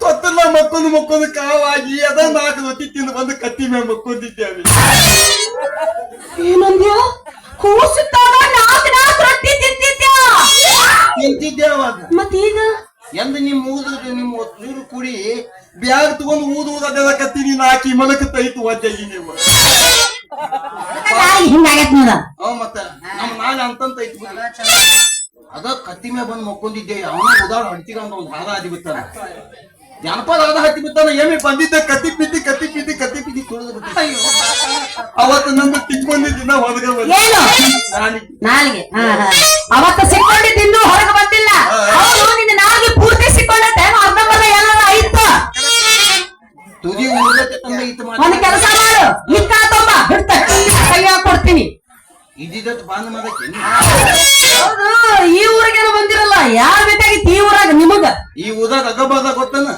ತೊತ್ತಲ್ಲ ಮಕ್ಕೊಂದು ಮಕ್ಕೊಂದು ಕಾವಾಗಿ ಅದ ನಾಲ್ಕು ರೊಟ್ಟಿ ತಿಂದು ಬಂದು ಕತ್ತಿ ಮೇಲೆ ಮಕ್ಕೊಂದಿದ್ದೇವೆ ಏನಂದ್ಯ? ಕೂಸುತ್ತಾಗ ನಾಲ್ಕು ನಾಲ್ಕು ರೊಟ್ಟಿ ತಿಂತಿದ್ಯಾ? ತಿಂತಿದ್ದೆ ಅವಾಗ. ಮತ್ತೀಗ? ಎಂದ ನಿಮ್ ನಿಮ್ಮ ನೀರು ಕುಡಿ ಬ್ಯಾಗ್ ತಗೊಂಡು ಊದು ಊದದ ಕತ್ತಿ ನೀನ್ ಹಾಕಿ ಮಲಕ ತೈತು ಒದ್ದೆಗಿ ನೀವು ಹಿಂಗಾಗೈತ್ ನೋಡ. ಅವ್ ಮತ್ತ ನಮ್ ನಾಳೆ ಅಂತಂತ ಐತಿ. ಅದ ಕತ್ತಿ ಮೇಲೆ ಬಂದು ಮಕ್ಕೊಂಡಿದ್ದೆ ಅವನ ಉದಾಳ ಅಂತ ಒಂದ್ ಹಾದ ಹತ್ತಿ ಬಿತ್ತಾನ ಜನಪದ ಹಾದ ಹತ್ತಿ ಬಿತ್ತಾನ ಏಮಿ ಬಂದಿದ್ದ ಕತ್ತಿ ಪಿದ್ದಿ ಕತ್ತಿ ಪಿದ್ದಿ ಕತ್ತಿ ಪಿದ್ದಿ ತುಳಿದು ಬಿಟ್ಟ. ಅವತ್ತು ನಂದು ತಿಕ್ಕೊಂಡಿದ್ದಿನ ಹೊರಗ ಏನು? ನಾಲ್ಗೆ. ಹಾ, ಹಾ. ಅವತ್ತ ಇದ್ದಿದ್ದಟ್ಟು ಬಂದ್ ಮಾಡಕ್ಕೆ ಹೌದು ಈ ಊರಿಗೇನು ಬಂದಿರಲ್ಲ. ಯಾರ್ ಬೇಕಾಗಿತ್ತು ಈ ಊರಾಗ? ನಿಮಗ? ಈ ಊದಾಗ ಅಗಬಾದ ಗೊತ್ತನ?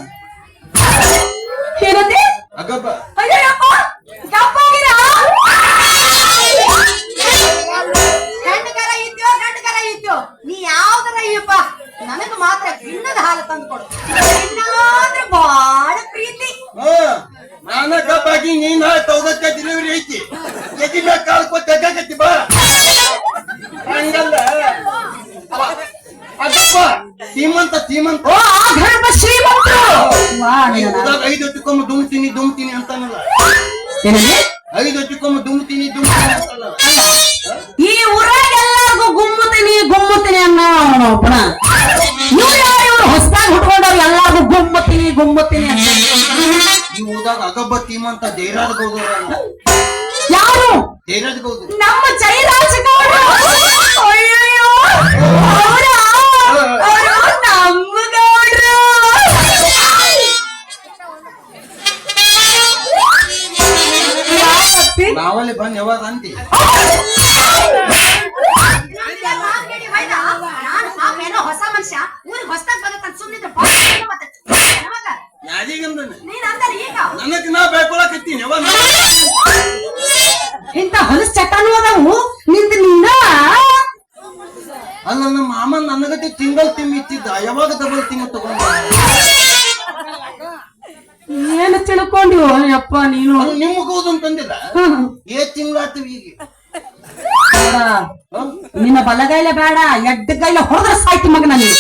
ಉದಾಗ ಐದು ಹೊತ್ತಿಕೊಮ್ಮೆ ದುಮ್ತೀನಿ ದುಮ್ತೀನಿ ಅಂತಾನಲ್ಲ? ಐದು ಹೊತ್ತಿಕೊಮ್ಮೆ ದುಮ್ತೀನಿ ದುಮ್ತೀನಿ ಅಂತಲ್ಲ ಈ ಊರಾಗ ಎಲ್ಲಾರ್ಗು ಗುಮ್ಮುತ್ತೀನಿ ಗುಮ್ಮುತ್ತೀನಿ ಅನ್ನೋ ಅವನು ಒಬ್ಬನ. ಇವ್ರು ಯಾರು? ಇವ್ರು ಹೊಸದಾಗಿ ಹುಟ್ಕೊಂಡವ್ರು ಎಲ್ಲಾರ್ಗು ಗುಮ್ಮುತ್ತೀನಿ ಗುಮ್ಮುತ್ತೀನಿ ಅಂತ. ಈ ಜೈರಾಜ್ ಗೌಡ್ರ ಯಾರು? ಜೈರಾಜ್ ಗೌಡ್ರು. ನಮ್ಮ ಯಾಕಪ್ಪಿ? ನಾವಲ್ಲಿ ಬಂದ್ ಯಾವಾಗ ಅಂತಿ? ಹೊಸ ಮನುಷ್ಯ ಊರಿಗೆ ಹೊಸದಾಗಿ ಬಂದಕ್ಕಂತ ಸುಮ್ಮನಿದ್ರೆ ಇಂತ ಹೊಲಸ್ ಚಟನು ಅದಾವು? ನಿಂದ ನಿಂದ ಅಲ್ಲ ನಮ್ಮ ಮಾಮ ನನಗತ್ತೆ ತಿಂಗಳ ತಿಮ್ಮಿ ಇತ್ತಿದ್ದ. ಯಾವಾಗ ಡಬಲ್ ತಿಂಗ ತಗೊಂಡ ಏನು ತಿಳ್ಕೊಂಡಿವ ಯಪ್ಪ ನೀನು. ಅದು ನಿಮ್ಮ ಕೂದು ಅಂತಂದಿಲ್ಲ ಹ್ಮ್. ಏ ತಿಂಗಳಾಗ್ತವ ಈಗ. ನಿನ್ನ ಬಲಗೈಲ ಬೇಡ ಎಡ್ಡಗೈಲೆ ಹೊಡೆದ್ರೆ ಸಾಯ್ತಿ ಮಗನ ನೀನು.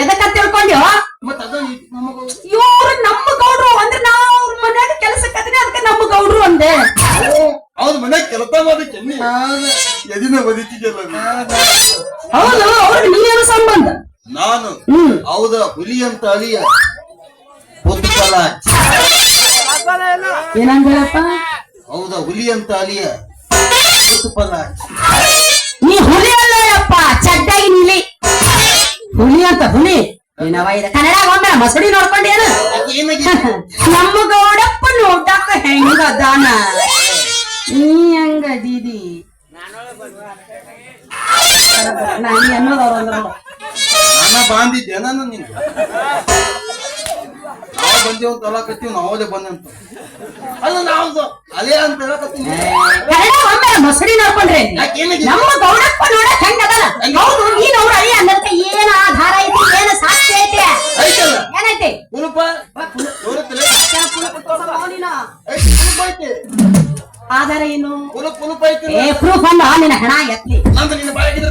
ಎದಕ್ಕ ತಿಳ್ಕೊಂಡ್ಯೋ ಮತ್ತ ಅದ ನಮಗ ಇವ್ರು ನಮ್ಮ ಗೌಡ್ರು ಅಂದ್ರೆ ನಾವು ಅವ್ರ ಮನ್ಯಾಗ ಕೆಲಸಕ್ಕೆ ಅದಕ್ಕೆ ಅದಕ್ಕೆ ನಮ್ಮ ಗೌಡ್ರು ಅಂದೆ. ಅವ್ರ ಮನ್ಯಾಗ ಕೆಲಸ ಮಾಡಕ್ಕೆ ಎದಿನ ಬದುಕಿಗೆಲ್ಲ ಹೌದು ಅವ್ರಿಗೆ ನೀನೇನು ಸಂಬಂಧ. ನಾನು ಹೌದ ಹುಲಿ ಅಂತ ಅಳಿಯ. ಪುತ್ತಲ ಏನಂದ್ರಪ್ಪ ಹೌದಾ ಹುಲಿ ಅಂತ ಅಲಿಯ. ಪುತ್ತಪಲ ನೀ ಹುಲಿ ಅಲ್ಲಪ್ಪ ಚಡ್ಡಾಗಿ ನೀಲಿ. ಹುಲಿ ಅಂತ ಹುಲಿ. ಏನವ ಇದು ಕನ್ನಡ ಒಮ್ಮೆ ಮಸಡಿ ನೋಡ್ಕೊಂಡೇನು ನಮ್ಮ ಗೌಡಪ್ಪ ನೋಡಕ್ಕ ಹೆಂಗ ದಾನ? ನೀ ಹಂಗ ದೀದಿ. ನಾನು ಅನ್ನೋದವ್ರು ಬಾಂದಿದ್ದೆ ನಾನು? ನಿನ್ಗೆ ಬಂದೇವ್ ತಲಾಕತ್ತೀವಿ ನಾವದೇ ಬಂದಂತ ಅಲ್ಲ ನಾವು ಅಲೆ ಅಂತ ಹೇಳಕತ್ತೀನಿ ಮಸಡಿ ನೋಡ್ಕೊಂಡ್ರೆ ನಮ್ಮ ಗೌಡಪ್ಪ ನೋಡಕ್ ಹೆಂಗ ಅದಾನ ಹೌದು ನೀನ್ ಅವ್ರ ಅಳಿ ಅನ್ನಂತ ಏನ್ ಆಧಾರ ಐತಿ ಏನ ಸಾಕ್ಷಿ ಐತಿ? ಐತಲ್ಲ? ಏನೈತಿ? ಕುಲುಪ ನೋಡುತ್ತಲ್ಲ ಕುಲುಪ ಐತಿ. ಆಧಾರ ಏನು? ಕುಲುಪ್ ಕುಲುಪ ಐತಿ ಏ ಪ್ರೂಫ್ ಅಲ್ಲ ನಿನ್ನ ಹಣ ಎತ್ಲಿ. ನಂದು ನಿನ್ನ ಬಾಯಿಗಿದ್ರೆ